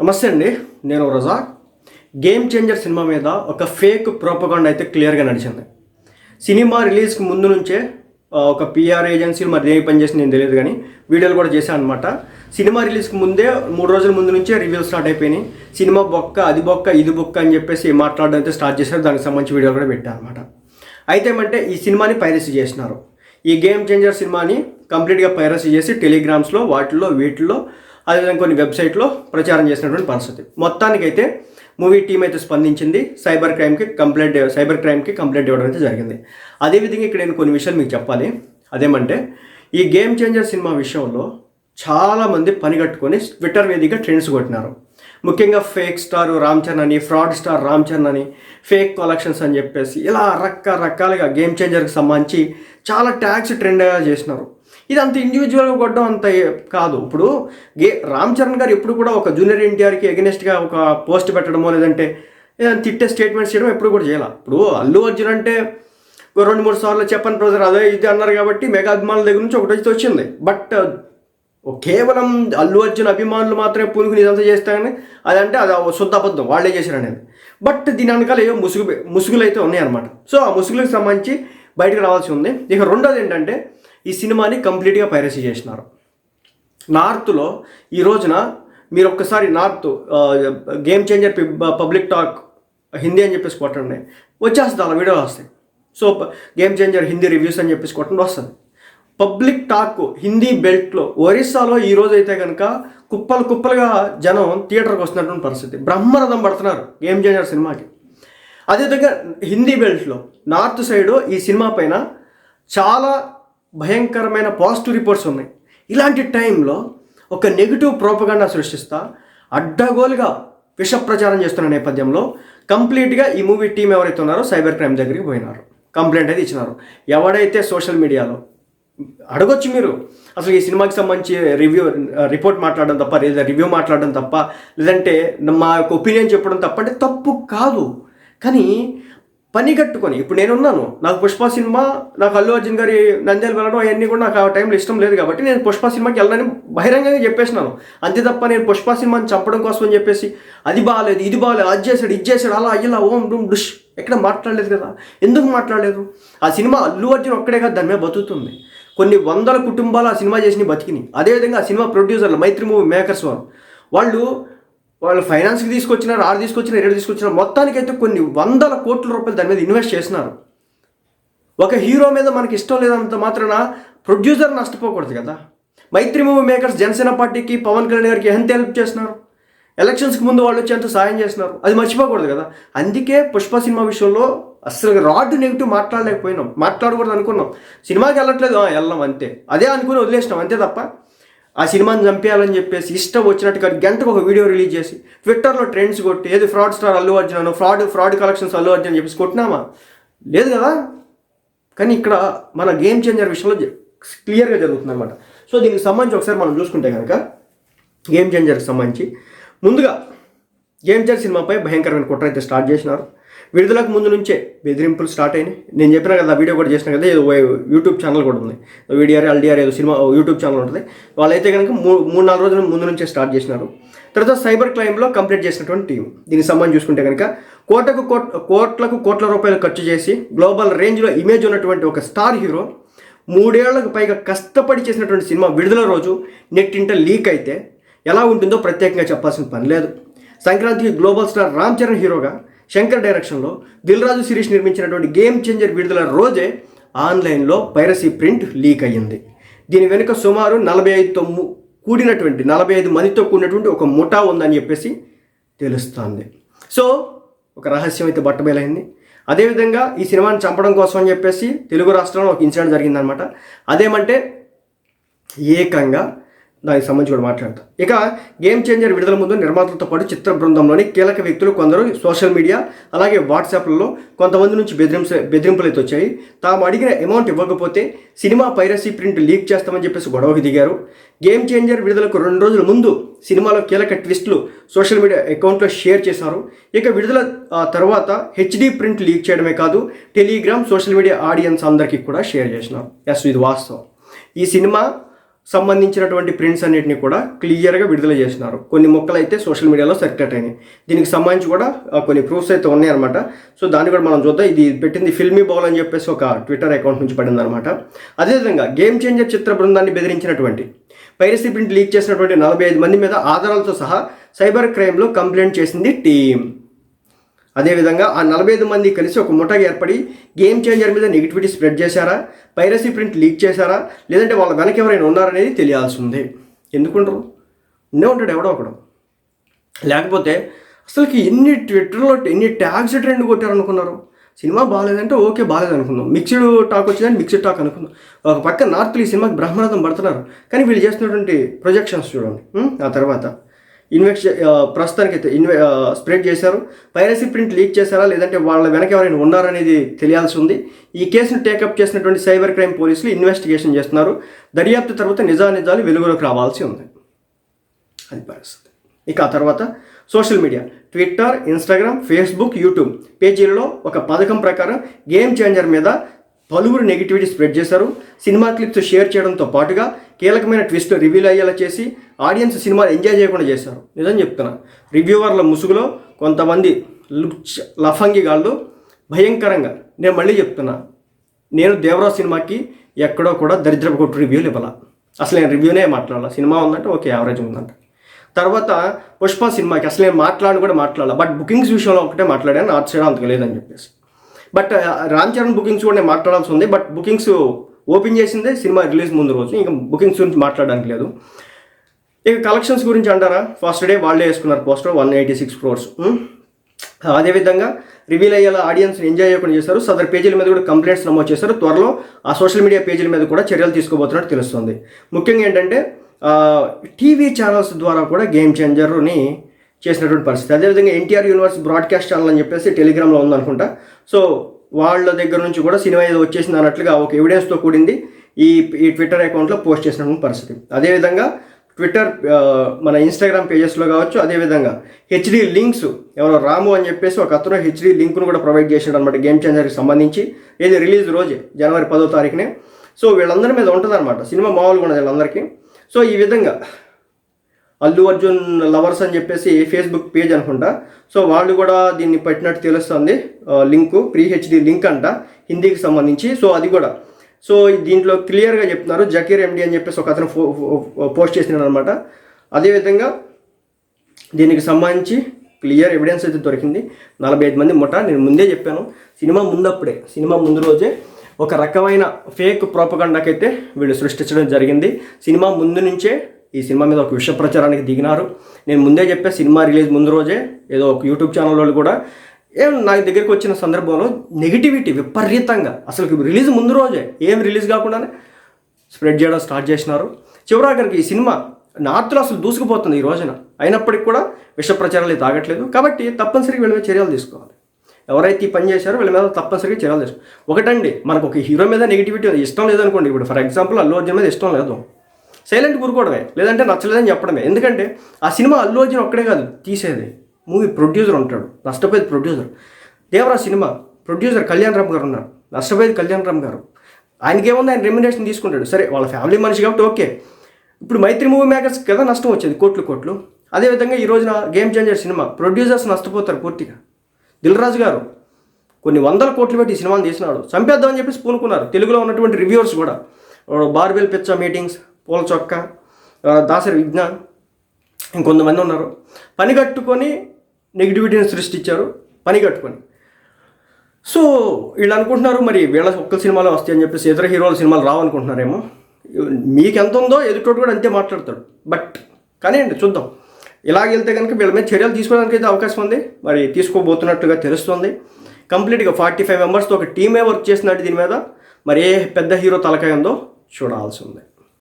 నమస్తే అండి నేను రజాక్. గేమ్ చేంజర్ సినిమా మీద ఒక ఫేక్ ప్రోపగాండ్ అయితే క్లియర్గా నడిచింది. సినిమా రిలీజ్కి ముందు నుంచే ఒక పిఆర్ ఏజెన్సీలు మరి ఏమి పనిచేసింది నేను తెలియదు కానీ వీడియోలు కూడా చేశాను అనమాట సినిమా రిలీజ్కి ముందే మూడు రోజుల ముందు నుంచే రివ్యూలు స్టార్ట్ అయిపోయినాయి. సినిమా బొక్క అది బొక్క ఇది బొక్క అని చెప్పేసి మాట్లాడడం అయితే స్టార్ట్ చేశారు. దానికి సంబంధించి వీడియోలు కూడా పెట్టాను అనమాట అయితే ఏమంటే ఈ సినిమాని పైరసీ చేసినారు. ఈ గేమ్ చేంజర్ సినిమాని కంప్లీట్గా పైరసీ చేసి టెలిగ్రామ్స్లో వాటిల్లో వీటిల్లో అదేవిధంగా కొన్ని వెబ్సైట్లో ప్రచారం చేసినటువంటి పరిస్థితి. మొత్తానికైతే మూవీ టీం అయితే స్పందించింది. సైబర్ క్రైమ్కి కంప్లైంట్ సైబర్ క్రైమ్కి కంప్లైంట్ ఇవ్వడం అయితే జరిగింది. అదేవిధంగా ఇక్కడ నేను కొన్ని విషయాలు మీకు చెప్పాలి. అదేమంటే ఈ గేమ్ చేంజర్ సినిమా విషయంలో చాలామంది పని కట్టుకొని ట్విట్టర్ వేదికగా ట్రెండ్స్ కొట్టినారు. ముఖ్యంగా ఫేక్ స్టార్ రామ్ చరణ్ అని ఫ్రాడ్ స్టార్ రామ్ చరణ్ అని ఫేక్ కలెక్షన్స్ అని చెప్పేసి ఇలా రకరకాలుగా గేమ్ చేంజర్కి సంబంధించి చాలా ట్యాగ్స్ ట్రెండ్ చేసినారు. ఇది అంత ఇండివిజువల్గా కొట్టడం అంత కాదు. ఇప్పుడు గే రామ్ చరణ్ గారు ఎప్పుడు కూడా ఒక జూనియర్ ఎన్టీఆర్కి ఎగనెస్ట్గా ఒక పోస్ట్ పెట్టడమో లేదంటే తిట్టే స్టేట్మెంట్స్ చేయడం ఎప్పుడు కూడా చేయాలి. ఇప్పుడు అల్లు అర్జున్ అంటే రెండు మూడు సార్లు చెప్పని బ్రదర్ అదే ఇది అన్నారు కాబట్టి మెగా అభిమానుల దగ్గర నుంచి ఒకటి వచ్చింది. బట్ కేవలం అల్లు అర్జున్ అభిమానులు మాత్రమే పూనుకుని ఇదంతా చేస్తారని అదంటే అది శుద్ధ అబద్ధం వాళ్ళే చేశారు అనేది బట్ దీని వెనకాల ఏవో ముసుగు ముసుగులు అయితే ఉన్నాయన్నమాట. సో ఆ ముసుగులకు సంబంధించి బయటకు రావాల్సి ఉంది. ఇక రెండోది ఏంటంటే ఈ సినిమాని కంప్లీట్గా పైరసీ చేసినారు. నార్త్లో ఈ రోజున మీరు ఒక్కసారి north game changer public talk Hindi అని చెప్పేసి కొట్టండి. వచ్చేస్తుంది అలా వీడియో వస్తాయి. So game changer Hindi reviews అని చెప్పేసి కొట్టండి వస్తుంది. పబ్లిక్ టాక్ హిందీ బెల్ట్లో ఒరిస్సాలో ఈరోజు అయితే కనుక కుప్పలు కుప్పలుగా జనం థియేటర్కి వస్తున్నటువంటి పరిస్థితి. బ్రహ్మరథం పడుతున్నారు గేమ్ చేంజర్ సినిమాకి? అదేవిధంగా హిందీ బెల్ట్లో నార్త్ సైడ్ ఈ సినిమా పైన చాలా భయంకరమైన పాజిటివ్ రిపోర్ట్స్ ఉన్నాయి. ఇలాంటి టైంలో ఒక నెగిటివ్ ప్రోపగాండా సృష్టిస్తా అడ్డగోలుగా విష ప్రచారం చేస్తున్న నేపథ్యంలో కంప్లీట్గా ఈ మూవీ టీం ఎవరైతే ఉన్నారో సైబర్ క్రైమ్ దగ్గరికి పోయినారు. కంప్లైంట్ అయితే ఇచ్చినారు. ఎవడైతే సోషల్ మీడియాలో అడగొచ్చు మీరు. అసలు ఈ సినిమాకి సంబంధించి రివ్యూ రిపోర్ట్ మాట్లాడడం తప్ప లేదా రివ్యూ మాట్లాడడం తప్ప లేదంటే మా యొక్క ఒపీనియన్ చెప్పడం తప్ప అంటే తప్పు కాదు. కానీ పని కట్టుకొని ఇప్పుడు నేనున్నాను నాకు పుష్ప సినిమా నాకు అల్లు అర్జున్ గారి నంద్యాలు వెళ్ళడం అవన్నీ కూడా నాకు ఆ టైంలో ఇష్టం లేదు కాబట్టి నేను పుష్ప సినిమాకి వెళ్ళనని బహిరంగంగా చెప్పేసినాను. అంతే తప్ప నేను పుష్ప సినిమాని చంపడం కోసం అని చెప్పేసి అది బాగాలేదు ఇది బాగాలేదు అది చేశాడు ఇది చేశాడు అలా ఇలా ఓం డూమ్ డుష్ ఎక్కడ మాట్లాడలేదు కదా? ఎందుకు మాట్లాడలేదు? ఆ సినిమా అల్లు అర్జున్ ఒక్కడే కాదు దాని మీద బతుకుతుంది. కొన్ని వందల కుటుంబాలు ఆ సినిమా చేసి బతికినాయి అదేవిధంగా ఆ సినిమా ప్రొడ్యూసర్లు మైత్రి మూవీ మేకర్స్ వారు. వాళ్ళు వాళ్ళు ఫైనాన్స్కి తీసుకొచ్చినారు ఆరు తీసుకొచ్చినారు ఏడు తీసుకొచ్చినారు. మొత్తానికైతే కొన్ని వందల కోట్ల రూపాయలు దాని మీద ఇన్వెస్ట్ చేసినారు. ఒక హీరో మీద మనకి ఇష్టం లేదంత మాత్రాన ప్రొడ్యూసర్ నష్టపోకూడదు కదా. మైత్రి మూవీ మేకర్స్ జనసేన పార్టీకి పవన్ కళ్యాణ్ గారికి ఎంత హెల్ప్ చేస్తున్నారు ఎలక్షన్స్కి ముందు వాళ్ళు వచ్చి ఎంత సాయం చేస్తున్నారు అది మర్చిపోకూడదు కదా. అందుకే పుష్ప సినిమా విషయంలో అసలు రాడ్ నెగిటివ్ మాట్లాడలేకపోయినాం. మాట్లాడకూడదు అనుకున్నాం. సినిమాకి వెళ్ళట్లేదు. వెళ్ళాం అంతే. అదే అనుకుని వదిలేసినాం. అంతే తప్ప ఆ సినిమాని చంపేయాలని చెప్పేసి ఇష్టం వచ్చినట్టుగా గంటకు ఒక వీడియో రిలీజ్ చేసి ట్విట్టర్లో ట్రెండ్స్ కొట్టి ఏది ఫ్రాడ్ స్టార్ అల్లు అర్జున్ అను fraud fraud collections Allu Arjun అని చెప్పేసి కొట్టినామా? లేదు కదా? కానీ ఇక్కడ మన గేమ్ చేంజర్ విషయంలో క్లియర్గా జరుగుతుంది అనమాట సో దీనికి సంబంధించి ఒకసారి మనం చూసుకుంటే కనుక గేమ్ చేంజర్కి సంబంధించి ముందుగా గేమ్ చేంజర్ సినిమాపై భయంకరమైన కుట్ర అయితే స్టార్ట్ చేసినారు. విడుదలకు ముందు నుంచే బెదిరింపులు స్టార్ట్ అయినాయి. నేను చెప్పిన కదా వీడియో కూడా చేసిన కదా ఏదో యూట్యూబ్ ఛానల్ కూడా ఉంది. వీడిఆర్ ఎల్డిఆర్ ఏదో సినిమా యూట్యూబ్ ఛానల్ ఉంటుంది. వాళ్ళైతే కనుక మూ మూడు నాలుగు రోజుల ముందు నుంచే స్టార్ట్ చేసినారు. తర్వాత సైబర్ క్రైమ్లో కంప్లీట్ చేసినటువంటి టీం. దీనికి సంబంధించి చూసుకుంటే కనుక కోటకు కోట్ కోట్లకు కోట్ల రూపాయలు ఖర్చు చేసి గ్లోబల్ రేంజ్లో ఇమేజ్ ఉన్నటువంటి ఒక స్టార్ హీరో మూడేళ్ళకు పైగా కష్టపడి చేసినటువంటి సినిమా విడుదల రోజు నెట్టింట లీక్ అయితే ఎలా ఉంటుందో ప్రత్యేకంగా చెప్పాల్సిన పని లేదు. సంక్రాంతికి గ్లోబల్ స్టార్ రామ్ చరణ్ హీరోగా శంకర్ డైరెక్షన్లో దిల్ రాజు సిరీస్ నిర్మించినటువంటి గేమ్ చేంజర్ విడుదల రోజే ఆన్లైన్లో పైరసీ ప్రింట్ లీక్ అయ్యింది. దీని వెనుక సుమారు నలభై ఐదుతో తొమ్ము కూడినటువంటి నలభై ఐదు మందితో కూడినటువంటి ఒక ముఠా ఉందని చెప్పేసి తెలుస్తుంది. సో ఒక రహస్యం అయితే బట్టబయలైంది అదేవిధంగా ఈ సినిమాని చంపడం కోసం అని చెప్పేసి తెలుగు రాష్ట్రంలో ఒక ఇన్సిడెంట్ జరిగిందనమాట అదేమంటే ఏకంగా దానికి సంబంధించి కూడా మాట్లాడతాం. ఇక గేమ్ చేంజర్ విడుదల ముందు నిర్మాతలతో పాటు చిత్ర బృందంలోని కీలక వ్యక్తులు కొందరు సోషల్ మీడియా అలాగే వాట్సాప్లలో కొంతమంది నుంచి బెదిరింపు బెదిరింపులు అయితే వచ్చాయి. తాము అడిగిన అమౌంట్ ఇవ్వకపోతే సినిమా పైరసీ ప్రింట్ లీక్ చేస్తామని చెప్పేసి గొడవకి దిగారు. గేమ్ చేంజర్ విడుదలకు రెండు రోజుల ముందు సినిమాలో కీలక ట్విస్టులు సోషల్ మీడియా అకౌంట్లో షేర్ చేశారు. ఇక విడుదల తర్వాత హెచ్డీ ప్రింట్ లీక్ చేయడమే కాదు టెలిగ్రామ్ సోషల్ మీడియా ఆడియన్స్ అందరికీ కూడా షేర్ చేసినారు. ఎస్ ఇది వాస్తవం. ఈ సినిమా సంబంధించినటువంటి ప్రింట్స్ అన్నిటిని కూడా క్లియర్గా విడుదల చేసినారు. కొన్ని మొక్కలు అయితే సోషల్ మీడియాలో సర్క్యులేట్ అయినాయి. దీనికి సంబంధించి కూడా కొన్ని ప్రూఫ్స్ అయితే ఉన్నాయన్నమాట. సో దాన్ని కూడా మనం చూద్దాం. ఇది పెట్టింది ఫిల్మీ బౌల్ అని చెప్పేసి ఒక ట్విట్టర్ అకౌంట్ నుంచి పడింది అనమాట అదేవిధంగా గేమ్ చేంజర్ చిత్ర బృందాన్ని బెదిరించినటువంటి పైరసీ ప్రింట్ లీక్ చేసినటువంటి నలభై ఐదు మంది మీద ఆధారాలతో సహా సైబర్ క్రైమ్లో కంప్లైంట్ చేసింది టీం అదేవిధంగా ఆ నలభై ఐదు మంది కలిసి ఒక ముఠాగా ఏర్పడి గేమ్ చేంజర్ మీద నెగిటివిటీ స్ప్రెడ్ చేశారా? పైరసీ ప్రింట్ లీక్ చేశారా? లేదంటే వాళ్ళ వెనక ఎవరైనా ఉన్నారనేది తెలియాల్సి ఉంది ఎందుకుంటారు? ఉండే ఉంటాడు ఎవడో ఒకడు. లేకపోతే అసలుకి ఎన్ని ట్విట్టర్లో ఎన్ని ట్యాగ్స్ ట్రెండ్ కొట్టారనుకున్నారు? సినిమా బాగాలేదంటే ఓకే బాగాలేదనుకుందాం. మిక్స్డ్ టాక్ వచ్చిందని మిక్స్డ్ టాక్ అనుకుందాం. ఒక పక్క నార్త్లు ఈ సినిమాకి బ్రహ్మరథం పడుతున్నారు. కానీ వీళ్ళు చేస్తున్నటువంటి ప్రొజెక్షన్స్ చూడండి. ఆ తర్వాత. ఇన్వెస్ట్ ప్రస్తుతానికి అయితే ఇన్వె స్ప్రెడ్ చేశారు. పైరసీ ప్రింట్ లీక్ చేశారా లేదంటే వాళ్ళ వెనక ఎవరైనా ఉన్నారనేది తెలియాల్సి ఉంది. ఈ కేసును టేకప్ చేసినటువంటి సైబర్ క్రైమ్ పోలీసులు ఇన్వెస్టిగేషన్ చేస్తున్నారు. దర్యాప్తు తర్వాత నిజానిజాలు వెలుగులోకి రావాల్సి ఉంది. అది పరిస్థితి. ఇక ఆ తర్వాత social media Twitter Instagram Facebook YouTube పేజీలలో ఒక పథకం ప్రకారం గేమ్ చేంజర్ మీద పలువురు నెగిటివిటీ స్ప్రెడ్ చేశారు. సినిమా క్లిప్స్ షేర్ చేయడంతో పాటుగా కీలకమైన ట్విస్ట్ రివీల్ అయ్యేలా చేసి ఆడియన్స్ సినిమా ఎంజాయ్ చేయకుండా చేశారు. నిజం చెప్తున్నా. రివ్యూవర్ల ముసుగులో కొంతమంది లుచ్ లఫంగి గాళ్ళు భయంకరంగా. నేను మళ్ళీ చెప్తున్నా. నేను దేవరాజ్ సినిమాకి ఎక్కడో కూడా దరిద్రపు కొట్టు రివ్యూలు ఇవ్వాల. అసలు నేను రివ్యూనే మాట్లాడాలి. సినిమా ఉందంటే ఓకే యావరేజ్ ఉందంట. తర్వాత పుష్ప సినిమాకి అసలు నేను మాట్లాడి కూడా మాట్లాడాలి. బట్ బుకింగ్స్ విషయంలో ఒకటే మాట్లాడాను నార్త్ సైడ్ అంతకు లేదని చెప్పేసి. బట్ రామ్ చరణ్ బుకింగ్స్ కూడా నేను మాట్లాడాల్సి ఉంది. బట్ బుకింగ్స్ ఓపెన్ చేసిందే సినిమా రిలీజ్ ముందు రోజు. ఇంకా బుకింగ్స్ గురించి మాట్లాడడానికి లేదు. ఇక కలెక్షన్స్ గురించి అంటారా? ఫస్ట్ డే వాళ్ళే వేసుకున్నారు poster one eighty six crores. అదేవిధంగా రివీల్ అయ్యేలా ఆడియన్స్ ఎంజాయ్ చేయకుండా చేశారు. సదర్ పేజీల మీద కూడా కంప్లైంట్స్ నమోదు చేశారు. త్వరలో ఆ సోషల్ మీడియా పేజీల మీద కూడా చర్యలు తీసుకోబోతున్నట్టు తెలుస్తుంది. ముఖ్యంగా ఏంటంటే టీవీ ఛానల్స్ ద్వారా కూడా గేమ్ చేంజర్ని చేసినటువంటి పరిస్థితి. అదేవిధంగా ఎన్టీఆర్ యూనివర్స్ బ్రాడ్కాస్ట్ ఛానల్ అని చెప్పేసి టెలిగ్రామ్లో ఉందనుకుంటా. సో వాళ్ళ దగ్గర నుంచి కూడా సినిమా ఏదో వచ్చేసింది అన్నట్లుగా ఒక ఎవిడెన్స్తో కూడింది ఈ ఈ ట్విట్టర్ అకౌంట్లో పోస్ట్ చేసినటువంటి పరిస్థితి. అదేవిధంగా ట్విట్టర్ మన ఇన్స్టాగ్రామ్ పేజెస్లో కావచ్చు అదేవిధంగా హెచ్డి లింక్స్ ఎవరో రాము అని చెప్పేసి ఒక అతను హెచ్డి లింక్ను కూడా ప్రొవైడ్ చేసాడు అనమాట గేమ్ చేంజర్కి సంబంధించి ఏది రిలీజ్ రోజే జనవరి పదో తారీఖునే. సో వీళ్ళందరి మీద ఉంటుందన్నమాట. సినిమా మామూలుగా ఉన్నది వీళ్ళందరికీ. సో ఈ విధంగా అల్లు అర్జున్ లవర్స్ అని చెప్పేసి ఫేస్బుక్ పేజ్ అనుకుంటా. సో వాళ్ళు కూడా దీన్ని పెట్టినట్టు తెలుస్తుంది. లింకు ప్రీహెచ్డి లింక్ అంట హిందీకి సంబంధించి. సో అది కూడా. సో దీంట్లో క్లియర్గా చెప్తున్నారు. జకీర్ ఎండి అని చెప్పేసి ఒక అతను ఫో- పోస్ట్ చేసినాడు అనమాట అదేవిధంగా దీనికి సంబంధించి క్లియర్ ఎవిడెన్స్ అయితే దొరికింది. నలభై ఐదు మంది ముఠ. నేను ముందే చెప్పాను. సినిమా ముందప్పుడే. సినిమా ముందు రోజే ఒక రకమైన ఫేక్ ప్రోపగండాకైతే వీళ్ళు సృష్టించడం జరిగింది. సినిమా ముందు నుంచే ఈ సినిమా మీద ఒక విష ప్రచారానికి దిగినారు. నేను ముందే చెప్పే సినిమా రిలీజ్ ముందు రోజే ఏదో ఒక యూట్యూబ్ ఛానల్ వాళ్ళు కూడా ఏం నా దగ్గరికి వచ్చిన సందర్భంలో నెగిటివిటీ విపరీతంగా. అసలు రిలీజ్ ముందు రోజే ఏం రిలీజ్ కాకుండానే స్ప్రెడ్ చేయడం స్టార్ట్ చేసినారు. చివరాఖరికి ఈ సినిమా నార్త్లో అసలు దూసుకుపోతుంది ఈ రోజున. అయినప్పటికీ కూడా విష ప్రచారాలు తాగట్లేదు కాబట్టి తప్పనిసరిగా వీళ్ళ మీద చర్యలు తీసుకోవాలి. ఎవరైతే ఈ పని చేశారో వీళ్ళ మీద తప్పనిసరిగా చర్యలు తీసుకోవాలి ఒకటండి మనకు ఒక హీరో మీద నెగిటివిటీ ఇష్టం లేదనుకోండి ఇప్పుడు. ఫర్ ఎగ్జాంపుల్ అల్లు అర్జున్ మీద ఇష్టం లేదు. సైలెంట్ కూరుకోవడమే లేదంటే నచ్చలేదని చెప్పడమే. ఎందుకంటే ఆ సినిమా అల్లు అర్జున్ ఒక్కడే కాదు తీసేది. మూవీ ప్రొడ్యూసర్ ఉంటాడు నష్టపోయేది ప్రొడ్యూసర్. దేవరా సినిమా ప్రొడ్యూసర్ కళ్యాణ్ రామ్ గారు ఉన్నారు నష్టపోయేది కళ్యాణ్ రామ్ గారు. ఆయనకేముంది ఆయన రెమ్యునేషన్ తీసుకుంటాడు. సరే వాళ్ళ ఫ్యామిలీ మనిషి కాబట్టి ఓకే. ఇప్పుడు మైత్రి మూవీ మేకర్స్ కదా నష్టం వచ్చేది కోట్లు కోట్లు. అదేవిధంగా ఈ రోజున గేమ్ చేంజర్ సినిమా ప్రొడ్యూసర్స్ నష్టపోతారు పూర్తిగా. దిల్ రాజు గారు కొన్ని వందల కోట్లు పెట్టి ఈ సినిమాని తీసినాడు. చంపేద్దామని చెప్పేసి పూనుకున్నారు తెలుగులో ఉన్నటువంటి రివ్యూవర్స్ కూడా. బార్బెల్ పిచ్చ మీటింగ్స్ పూల చొక్క దాసరి విజ్ఞాన్ ఇంకొంతమంది ఉన్నారు. పని కట్టుకొని నెగిటివిటీని సృష్టించారు. పని కట్టుకొని. సో వీళ్ళు అనుకుంటున్నారు మరి వీళ్ళ ఒక్క సినిమాలో వస్తాయి అని చెప్పేసి ఇతర హీరోల సినిమాలు రావనుకుంటున్నారేమో. మీకు ఎంత ఉందో ఎదుటోడు కూడా అంతే మాట్లాడతాడు. బట్ కానీ అండి చూద్దాం. ఇలాగ వెళ్తే కనుక వీళ్ళ మీద చర్యలు తీసుకోవడానికి అయితే అవకాశం ఉంది. మరి తీసుకోబోతున్నట్టుగా తెలుస్తుంది. కంప్లీట్గా ఫార్టీ ఫైవ్ మెంబర్స్తో ఒక టీమే వర్క్ చేసినట్టు దీని మీద. మరి ఏ పెద్ద హీరో తలకాయ ఉందో చూడాల్సి ఉంది.